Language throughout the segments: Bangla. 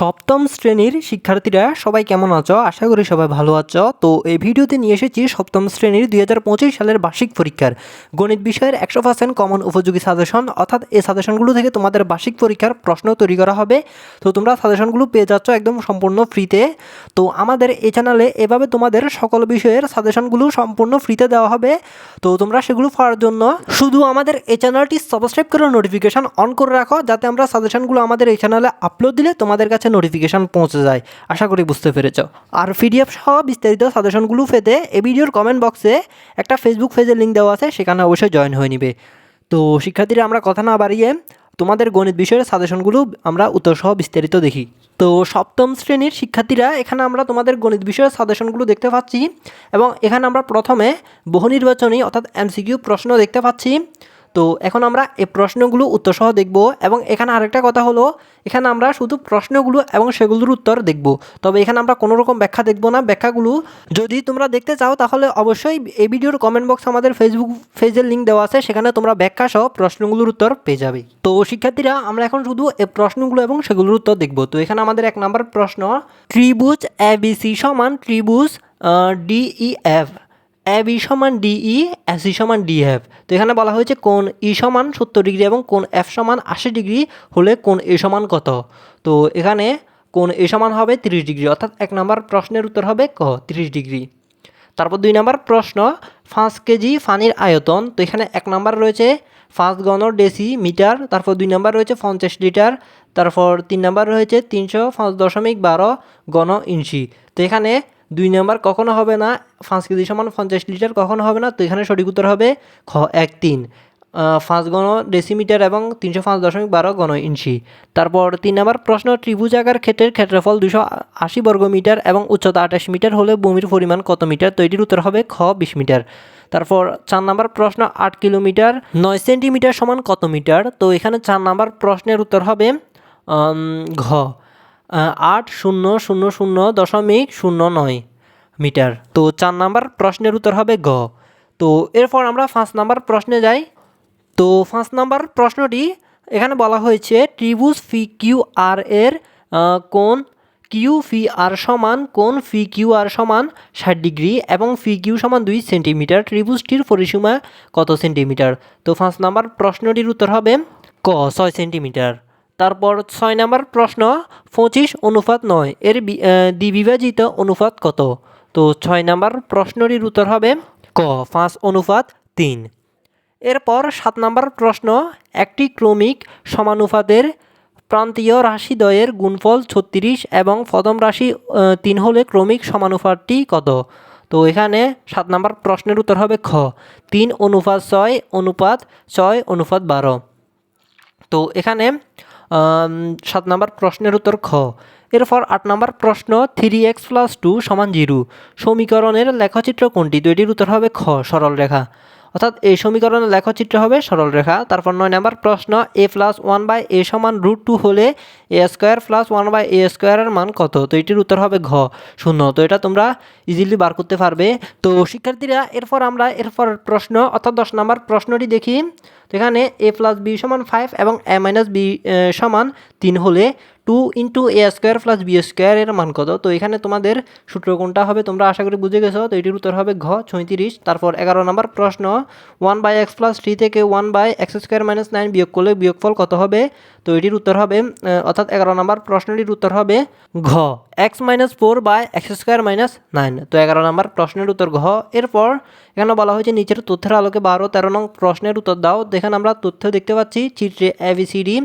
সপ্তম শ্রেণির শিক্ষার্থীরা, সবাই কেমন আছো? আশা করি সবাই ভালো আছো। তো এই ভিডিওতে নিয়ে এসেছি সপ্তম শ্রেণির দুই হাজার পঁচিশ সালের বার্ষিক পরীক্ষার। গণিত বিষয়ের একশো পার্সেন্ট কমন উপযোগী সাজেশন অর্থাৎ এই সাজেশনগুলো থেকে তোমাদের বার্ষিক পরীক্ষার প্রশ্ন তৈরি করা হবে। তো তোমরা সাজেশনগুলো পেয়ে যাচ্ছ একদম সম্পূর্ণ ফ্রিতে তো আমাদের এই চ্যানেলে এভাবে তোমাদের সকল বিষয়ের সাজেশনগুলো সম্পূর্ণ ফ্রিতে দেওয়া হবে। তো তোমরা সেগুলো পাওয়ার জন্য শুধু আমাদের এই চ্যানেলটি সাবস্ক্রাইব করে নোটিফিকেশন অন করে রাখো, যাতে আমরা সাজেশনগুলো আমাদের এই চ্যানেলে আপলোড দিলে তোমাদের কাছে নোটিফিকেশন পৌঁছে যায়। আশা করি বুঝতে পেরেছ। আর পিডিএফ সহ বিস্তারিত সাজেশনগুলো পেতে এই ভিডিওর কমেন্ট বক্সে একটা ফেসবুক পেজের লিঙ্ক দেওয়া আছে, সেখানে অবশ্যই জয়েন হয়ে নিবে। তো শিক্ষার্থীরা, আমরা কথা না বাড়িয়ে তোমাদের গণিত বিষয়ের সাজেশনগুলো আমরা উত্তরসহ বিস্তারিত দেখি। তো সপ্তম শ্রেণির শিক্ষার্থীরা, এখানে আমরা তোমাদের গণিত বিষয়ের সাজেশনগুলো দেখতে পাচ্ছি এবং এখানে আমরা প্রথমে বহু নির্বাচনী অর্থাৎ এমসিকিউ প্রশ্ন দেখতে পাচ্ছি। তো এখন আমরা এই প্রশ্নগুলো উত্তর সহ দেখব এবং এখানে আরেকটা কথা হলো, এখানে আমরা শুধু প্রশ্নগুলো এবং সেগুলোর উত্তর দেখব। তবে এখানে আমরা কোনো রকম ব্যাখ্যা দেখব না। ব্যাখ্যাগুলো যদি তোমরা দেখতে চাও, তাহলে অবশ্যই এই ভিডিওর কমেন্ট বক্স আমাদের ফেসবুক পেজের লিঙ্ক দেওয়া আছে। সেখানে তোমরা ব্যাখ্যা সহ প্রশ্নগুলোর উত্তর পেয়ে যাবে। তো শিক্ষার্থীরা, আমরা এখন শুধু এই প্রশ্নগুলো এবং সেগুলোর উত্তর দেখব। তো এখানে আমাদের এক নম্বর প্রশ্ন, ত্রিভুজ এবিসি সমান ত্রিভুজ ডিই এফ এ বি সমান ডিই এসি সমান ডিএফ তো এখানে বলা হয়েছে কোন ই সমান সত্তর ডিগ্রি এবং কোন এফ সমান আশি ডিগ্রি হলে কোন এ সমান কত? তো এখানে কোন এ সমান হবে তিরিশ ডিগ্রি, অর্থাৎ এক নম্বর প্রশ্নের উত্তর হবে ক, তিরিশ ডিগ্রি। তারপর দুই নম্বর প্রশ্ন, পাঁচ কেজি পানির আয়তন, তো এখানে এক নম্বর রয়েছে পাঁচ গণ ডেসি মিটার, তারপর দুই নম্বর রয়েছে পঞ্চাশ লিটার, তারপর তিন নম্বর রয়েছে তিনশো পাঁচ দশমিক বারো গণ ইঞ্চি। তো এখানে দুই নম্বর কখনো হবে না, পাঁচ কেজি সমান পঞ্চাশ লিটার কখনো হবে না, তো এখানে সঠিক উত্তর হবে খ, এক, তিন। পাঁচ গণ ডেসিমিটার এবং তিনশো পাঁচ দশমিক বারো গণ ইঞ্চি। তারপর তিন নম্বর প্রশ্ন ত্রিভুজাকার ক্ষেত্রের ক্ষেত্রফল দুশো আশি বর্গ মিটার এবং উচ্চতা আঠাশ মিটার হলে ভূমির পরিমাণ কত মিটার? তো এটির উত্তর হবে খ, বিশ মিটার। তারপর চার নম্বর প্রশ্ন, আট কিলোমিটার, নয় সেন্টিমিটার সমান কত মিটার? তো এখানে চার নম্বর প্রশ্নের উত্তর হবে ঘ। আট শূন্য শূন্য শূন্য দশমিক শূন্য নয়। মিটার। তো চার নাম্বার প্রশ্নের উত্তর হবে গ। তো এরপর আমরা পাঁচ নাম্বার প্রশ্নে যাই। তো পাঁচ নাম্বার প্রশ্নটি এখানে বলা হয়েছে ত্রিভুজ ফি কিউ আর এর কোন কিউ ফি আর সমান কোন ফি কিউ আর সমান ষাট ডিগ্রি এবং ফি কিউ সমান দুই সেন্টিমিটার। ত্রিভুজটির পরিসীমা কত সেন্টিমিটার? তো পাঁচ নাম্বার প্রশ্নটির উত্তর হবে ক, ছয় সেন্টিমিটার। তারপর ছয় নম্বর প্রশ্ন, পঁচিশ অনুপাত নয়। এর দ্বিবিভাজিত অনুপাত কত? তো ছয় নম্বর প্রশ্নটির উত্তর হবে ক, পাঁচ অনুপাত তিন। এরপর সাত নম্বর প্রশ্ন, একটি ক্রমিক সমানুপাতের প্রান্তীয় রাশিদ্বয়ের গুণফল ছত্রিশ এবং প্রথম রাশি তিন হলে ক্রমিক সমানুপাতটি কত? তো এখানে সাত নম্বর প্রশ্নের উত্তর হবে খ। তিন অনুপাত ছয় অনুপাত ছয়, অনুপাত বারো। তো এখানে সাত নম্বর প্রশ্নের উত্তর খ। এরপর আট নম্বর প্রশ্ন থ্রি এক্স প্লাস টু সমান জিরো সমীকরণের লেখচিত্র কোনটি? তো এটির উত্তর হবে খ, সরল রেখা। অর্থাৎ এই সমীকরণের লেখচিত্র হবে সরল রেখা। তারপর নয় নম্বর প্রশ্ন a plus one by a সমান রুট টু হলে a square plus one by a স্কোয়ারের মান কত? তো এটির উত্তর হবে ঘ, শূন্য। তো এটা তোমরা ইজিলি বার করতে পারবে। তো শিক্ষার্থীরা, এরপর আমরা এরপর প্রশ্ন, অর্থাৎ দশ নম্বর প্রশ্নটি দেখি। এখানে এ প্লাস বি সমান ফাইভ এবং এ মাইনাস বি সমান তিন হলে two into a square plus b স্কোয়ারের মান কত? তো এখানে তোমাদের সূত্র কোনটা হবে? তোমরা আশা করি বুঝে গেছো, তো এটির উত্তর হবে ঘ, ছয়ত্রিশ। তারপর এগারো নম্বর প্রশ্ন one by x plus three থেকে one by x square minus nine বিয়োগ করলে বিয়োগফল কত হবে? তো এটির উত্তর হবে অর্থাৎ এগারো নম্বর প্রশ্নটির উত্তর হবে ঘ x minus four by x square minus nine তো এগারো নম্বর প্রশ্নের উত্তর ঘ। এরপর এখানে বলা হয়েছে নিচের তথ্যের আলোকে বারো তেরো নং প্রশ্নের উত্তর দাও। দেখেন আমরা তথ্য দেখতে পাচ্ছি, চিত্রে এবিসিডি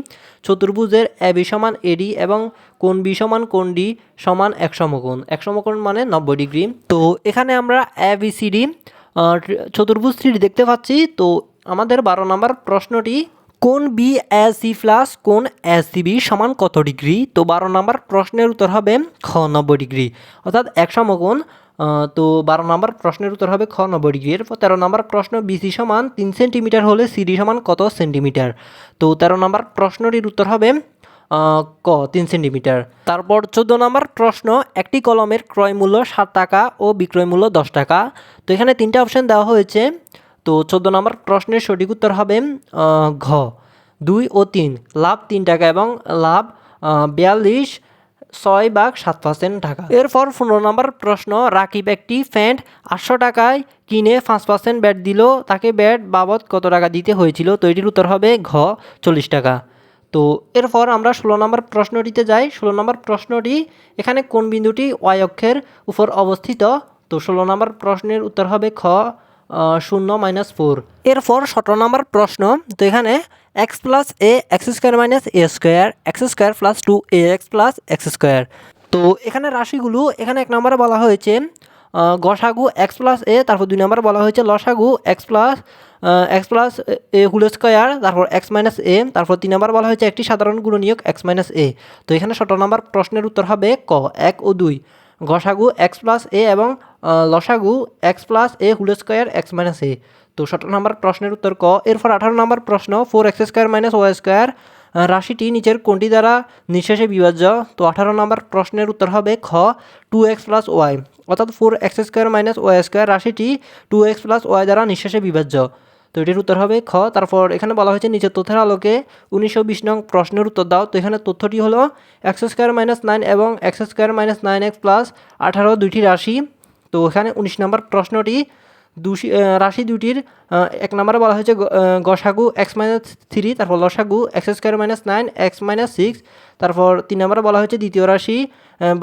চতুর্ভুজের এবি সমান এডি এবং কোন বি সমান কোন ডি সমান এক সমকোণ। এক সমকোণ মানে নব্বই ডিগ্রি। তো এখানে আমরা এবিসিডি চতুর্ভুজ থ্রি দেখতে পাচ্ছি। তো আমাদের বারো নম্বর প্রশ্নটি, কোন বি এস সি প্লাস কোন এস সি বি সমান কত ডিগ্রি? তো বারো নম্বর প্রশ্নের উত্তর হবে খ, নব্বই ডিগ্রি। অর্থাৎ এক সমকোণ তো বারো নম্বর প্রশ্নের উত্তর হবে খ নব্বই ডিগ্রি এরপর তেরো নম্বর প্রশ্ন বিসি সমান তিন সেন্টিমিটার হলে সিডি সমান কত সেন্টিমিটার? তো তেরো নম্বর প্রশ্নটির উত্তর হবে ক, তিন সেন্টিমিটার। তারপর চোদ্দ নম্বর প্রশ্ন, একটি কলমের ক্রয় মূল্য সাত টাকা ও বিক্রয় মূল্য দশ টাকা। তো এখানে তিনটা অপশান দেওয়া হয়েছে। তো চোদ্দ নম্বর প্রশ্নের সঠিক উত্তর হবে ঘ, দুই ও তিন। লাভ তিন টাকা এবং লাভ বিয়াল্লিশ ছয় ভাগ সাত পার্সেন্ট টাকা। এরপর পনেরো নম্বর প্রশ্ন, রাকিব একটি প্যান্ট আটশো টাকায় কিনে পাঁচ পার্সেন্ট ব্যাট দিল, তাকে ব্যাট বাবদ কত টাকা দিতে হয়েছিল? তো এটির উত্তর হবে ঘ, চল্লিশ টাকা। তো এরপর আমরা ষোলো নম্বর প্রশ্নটিতে যাই। ষোলো নম্বর প্রশ্নটি, এখানে কোন বিন্দুটি ওয়াই অক্ষের উপর অবস্থিত? তো ষোলো নম্বর প্রশ্নের উত্তর হবে খ শূন্য মাইনাস ফোর। এরপর সতেরো নম্বর প্রশ্ন, তো এখানে x plus a x square minus a square, x square plus two a x plus x square. তো এখানে রাশিগুলো, এখানে এক নম্বরে বলা হয়েছে গসাগু এক্স প্লাস এ, তারপর দুই নম্বরে বলা হয়েছে লসাগু x plus x plus a whole square, তারপর এক্স মাইনাস এ, তারপর তিন নম্বর বলা হয়েছে একটি সাধারণ গুণনীয়ক এক্স মাইনাস এ। তো এখানে সতেরো নম্বর প্রশ্নের উত্তর হবে ক, এক ও দুই। গসাগু এক্স প্লাস এ এবং লসাগু এক্স প্লাস এ হুল স্কোয়ার এক্স মাইনাস এ। তো সতেরো নম্বর প্রশ্নের উত্তর ক। এরপর আঠারো নম্বর প্রশ্ন four x square minus y square রাশিটি নিচের কোনটি দ্বারা নিঃশেষে বিভাজ্য। তো আঠারো নম্বর প্রশ্নের উত্তর হবে খ টু এক্স প্লাস ওয়াই অর্থাৎ four x square minus y square রাশিটি টু এক্স প্লাস ওয়াই দ্বারা নিঃশেষে বিভাজ্য। তো এটির উত্তর হবে খ। তারপর এখানে বলা হয়েছে নিচের তথ্যের আলোকে উনিশশো বিশ নং প্রশ্নের উত্তর দাও। তো এখানে তথ্যটি হলো এক্স স্কোয়ার মাইনাস নাইন এবং x square minus nine x plus আঠারো দুইটি রাশি। তো এখানে উনিশ নম্বর প্রশ্নটি দুশি রাশি দুটির এক নম্বরে বলা হয়েছে গসাগু এক্স মাইনাস থ্রি তারপর লসাগু x square minus nine x minus six তারপর তিন নম্বরে বলা হয়েছে দ্বিতীয় রাশি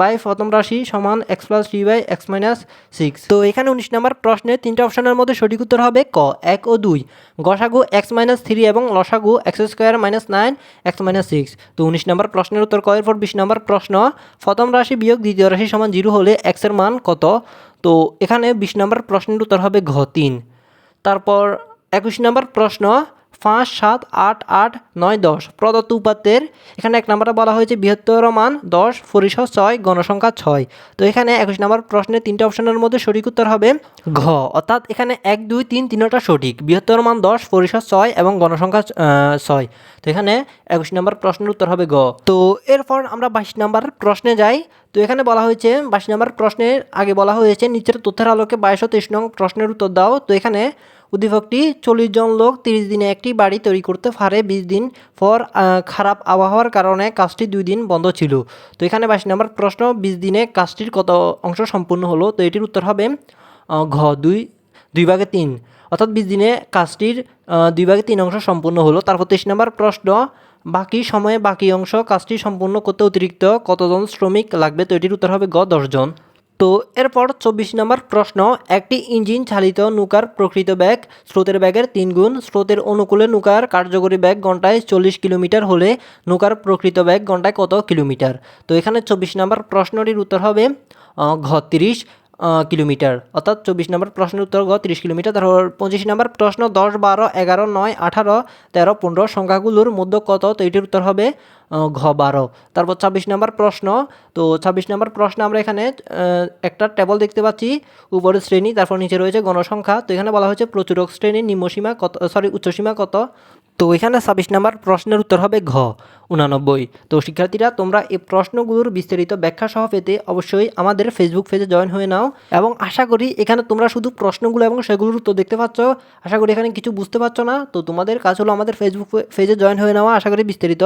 বাই প্রথম রাশি সমান x plus three by x minus six তো এখানে উনিশ নম্বর প্রশ্নের তিনটা অপশনের মধ্যে সঠিক উত্তর হবে ক, এক ও দুই। গসাগু এক্স মাইনাস থ্রি এবং লসাগু x square minus nine x minus six তো উনিশ নম্বর প্রশ্নের উত্তর ক এরপর বিশ নম্বর প্রশ্ন, প্রথম রাশি বিয়োগ দ্বিতীয় রাশি সমান জিরো হলে এক্সের মান কত? তো এখানে বিশ নম্বর প্রশ্নের উত্তর হবে ঘ তিন। তারপর একুশ নম্বর প্রশ্ন পাঁচ, সাত, আট আট, নয়, দশ। প্রদত্ত উপাত্তের এখানে এক নম্বরে বলা হয়েছে বৃহত্তর মান দশ পরিসর ছয়, গণসংখ্যা ছয়। তো এখানে একুশ নম্বর প্রশ্নের তিনটে অপশনের মধ্যে সঠিক উত্তর হবে ঘ। অর্থাৎ এখানে এক, দুই, তিন তিনটা সঠিক। বৃহত্তর মান দশ পরিসর ছয় এবং গণসংখ্যা ছয়। তো এখানে একুশ নম্বর প্রশ্নের উত্তর হবে গ তো এরপর আমরা বাইশ নম্বর প্রশ্নে যাই। তো এখানে বলা হয়েছে, বাইশ নম্বর প্রশ্নের আগে বলা হয়েছে, নিচের তথ্যের আলোকে বাইশশো তেইশ নং প্রশ্নের উত্তর দাও। তো এখানে উদ্দীপকটি চল্লিশ জন লোক তিরিশ দিনে একটি বাড়ি তৈরি করতে পারে, বিশ দিন পর খারাপ আবহাওয়ার কারণে কাজটি দুই দিন বন্ধ ছিল। তো এখানে বাইশ নম্বর প্রশ্ন, বিশ দিনে কাজটির কত অংশ সম্পূর্ণ হলো? তো এটির উত্তর হবে ঘ, দুই দুই ভাগে তিন। অর্থাৎ বিশ দিনে কাজটির দুই ভাগে তিন অংশ সম্পূর্ণ হলো। তারপর তেইশ নম্বর প্রশ্ন, বাকি সময়ে বাকি অংশ কাজটি সম্পূর্ণ করতে অতিরিক্ত কতজন শ্রমিক লাগবে? তো এটির উত্তর হবে গ দশজন তো এরপর চব্বিশ নম্বর প্রশ্ন, একটি ইঞ্জিন চালিত নৌকার প্রকৃত ব্যাগ স্রোতের ব্যাগের তিন গুণ, স্রোতের অনুকূলে নৌকার কার্যকরী ব্যাগ ঘন্টায় চল্লিশ কিলোমিটার হলে নৌকার প্রকৃত ব্যাগ ঘন্টায় কত কিলোমিটার? তো এখানে চব্বিশ নম্বর প্রশ্নটির উত্তর হবে ঘ, তিরিশ। কিলোমিটার। অর্থাৎ চব্বিশ নম্বর প্রশ্নের উত্তর গ তিরিশ কিলোমিটার। তারপর পঁচিশ নম্বর প্রশ্ন দশ, বারো, এগারো, নয়, আঠারো, তেরো, পনেরো সংখ্যাগুলোর মধ্যে কত? তো এটির উত্তর হবে ঘ, বারো। তারপর ছাব্বিশ নম্বর প্রশ্ন, তো ছাব্বিশ নম্বর প্রশ্ন আমরা এখানে একটা টেবল দেখতে পাচ্ছি, উপরের শ্রেণি, তারপর নিচে রয়েছে গণসংখ্যা। তো এখানে বলা হয়েছে প্রচুরক শ্রেণির নিম্নসীমা কত সরি উচ্চসীমা কত? তো এখানে ছাব্বিশ নম্বর প্রশ্নের উত্তর হবে ঘ। উনানব্বই। তো শিক্ষার্থীরা, তোমরা এই প্রশ্নগুলোর বিস্তারিত ব্যাখ্যা সহ পেতে অবশ্যই আমাদের ফেসবুক পেজে জয়েন হয়ে নাও এবং আশা করি এখানে তোমরা শুধু প্রশ্নগুলো এবং সেগুলোর উত্তর দেখতে পাচ্ছ। আশা করি এখানে কিছু বুঝতে পারছ না। তো তোমাদের কাজ হলো আমাদের ফেসবুক পেজে জয়েন হয়ে নেওয়া। আশা করি বিস্তারিত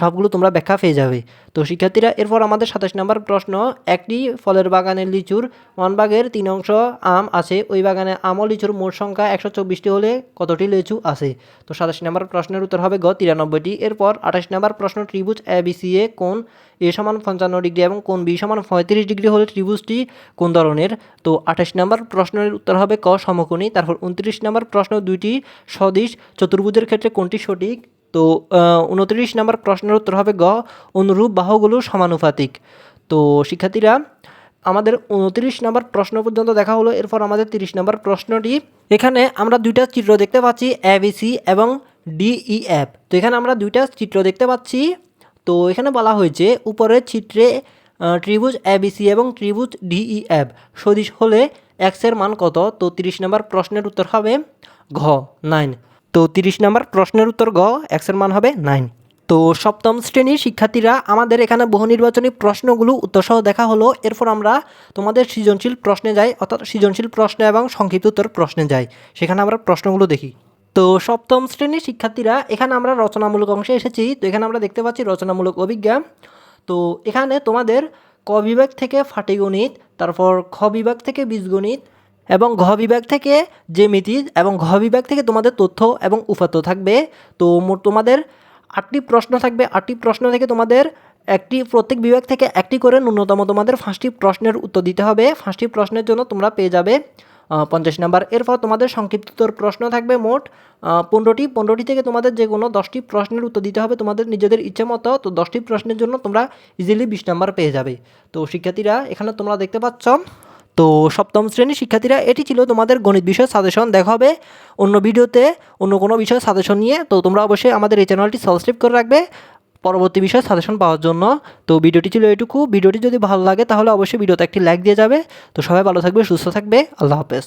সবগুলো তোমরা ব্যাখ্যা পেয়ে যাবে। তো শিক্ষার্থীরা, এরপর আমাদের সাতাশ নম্বর প্রশ্ন। একটি ফলের বাগানের লিচুর ওয়ান বাগের তিন অংশ আম আছে। ওই বাগানে আম ও লিচুর মোট সংখ্যা একশো চব্বিশটি হলে কতটি লিচু আছে? তো সাতাশ নম্বর প্রশ্নের উত্তর হবে গ, তিরানব্বইটি। এরপর আঠাশ নম্বর প্রশ্ন, ত্রিভুজ এ এ কোন এ সমান পঞ্চান্ন ডিগ্রি এবং কোন বি সমান পঁয়ত্রিশ ডিগ্রি হলে ত্রিভুজটি কোন ধরনের? তো আঠাশ নম্বর প্রশ্নের উত্তর হবে ক সমকোণী, তারপর উনত্রিশ নম্বর প্রশ্ন দুইটি সদিশ চতুর্ভুজের ক্ষেত্রে কোনটি সঠিক? তো উনত্রিশ নম্বর প্রশ্নের উত্তর হবে গ, অনুরূপ বাহুগুলো সমানুপাতিক। তো, শিক্ষার্থীরা, আমাদের উনত্রিশ নম্বর প্রশ্ন পর্যন্ত দেখা হলো, এরপর আমাদের তিরিশ নম্বর প্রশ্নটি। এখানে আমরা দুইটা চিত্র দেখতে পাচ্ছি এবিসি এবং ডিই অ্যাপ তো এখানে আমরা দুইটা চিত্র দেখতে পাচ্ছি। তো এখানে বলা হয়েছে, উপরের চিত্রে ত্রিভুজ এবিসি এবং ত্রিভুজ ডিই অ্যাপ সদিশ হলে এক্সের মান কত? তো তিরিশ নম্বর প্রশ্নের উত্তর হবে ঘ নাইন তো তিরিশ নম্বর প্রশ্নের উত্তর গ এক্সের মান হবে নাইন তো সপ্তম শ্রেণির শিক্ষার্থীরা আমাদের এখানে বহু নির্বাচনী প্রশ্নগুলো উত্তরসহ দেখা হলো। এরপর আমরা তোমাদের সৃজনশীল প্রশ্নে যাই, অর্থাৎ সৃজনশীল প্রশ্ন এবং সংক্ষিপ্ত উত্তর প্রশ্নে যাই। সেখানে আমরা প্রশ্নগুলো দেখি। তো সপ্তম শ্রেণির শিক্ষার্থীরা, এখানে আমরা রচনামূলক অংশে এসেছি। তো এখানে আমরা দেখতে পাচ্ছি রচনামূলক অভিজ্ঞা তো এখানে তোমাদের ক বিভাগ থেকে ফাটিগণিত, তারপর খ বিভাগ থেকে বীজগণিত এবং ঘ বিভাগ থেকে জ্যামিতি এবং ঘ বিভাগ থেকে তোমাদের তথ্য এবং উপাত্ত থাকবে। তো মোট তোমাদের আটটি প্রশ্ন থাকবে। আটটি প্রশ্ন থেকে তোমাদের একটি, প্রত্যেক বিভাগ থেকে একটি করে ন্যূনতম তোমাদের পাঁচটি প্রশ্নের উত্তর দিতে হবে। পাঁচটি প্রশ্নের জন্য তোমরা পেয়ে যাবে। পঞ্চাশ নাম্বার। এরপর তোমাদের সংক্ষিপ্ত প্রশ্ন থাকবে মোট পনেরোটি। পনেরোটি থেকে তোমাদের যে কোনো দশটি প্রশ্নের উত্তর দিতে হবে তোমাদের নিজেদের ইচ্ছে মতো। তো দশটি প্রশ্নের জন্য তোমরা ইজিলি বিশ নাম্বার পেয়ে যাবে। তো শিক্ষার্থীরা, এখানে তোমরা দেখতে পাচ্ছ, তো সপ্তম শ্রেণির শিক্ষার্থীরা, এটি ছিল তোমাদের গণিত বিষয় সাজেশন দেখা হবে অন্য ভিডিওতে অন্য কোনো বিষয় সাজেশন নিয়ে। তো তোমরা অবশ্যই আমাদের এই চ্যানেলটি সাবস্ক্রাইব করে রাখবে। পরবর্তী বিষয়ে সাজেশন পাওয়ার জন্য। তো ভিডিওটি ছিল এটুকু ভিডিওটি যদি ভালো লাগে তাহলে অবশ্যই ভিডিওতে একটি লাইক দিয়ে যাবে। তো সবাই ভালো থাকবে, সুস্থ থাকবে। আল্লাহ হাফেজ।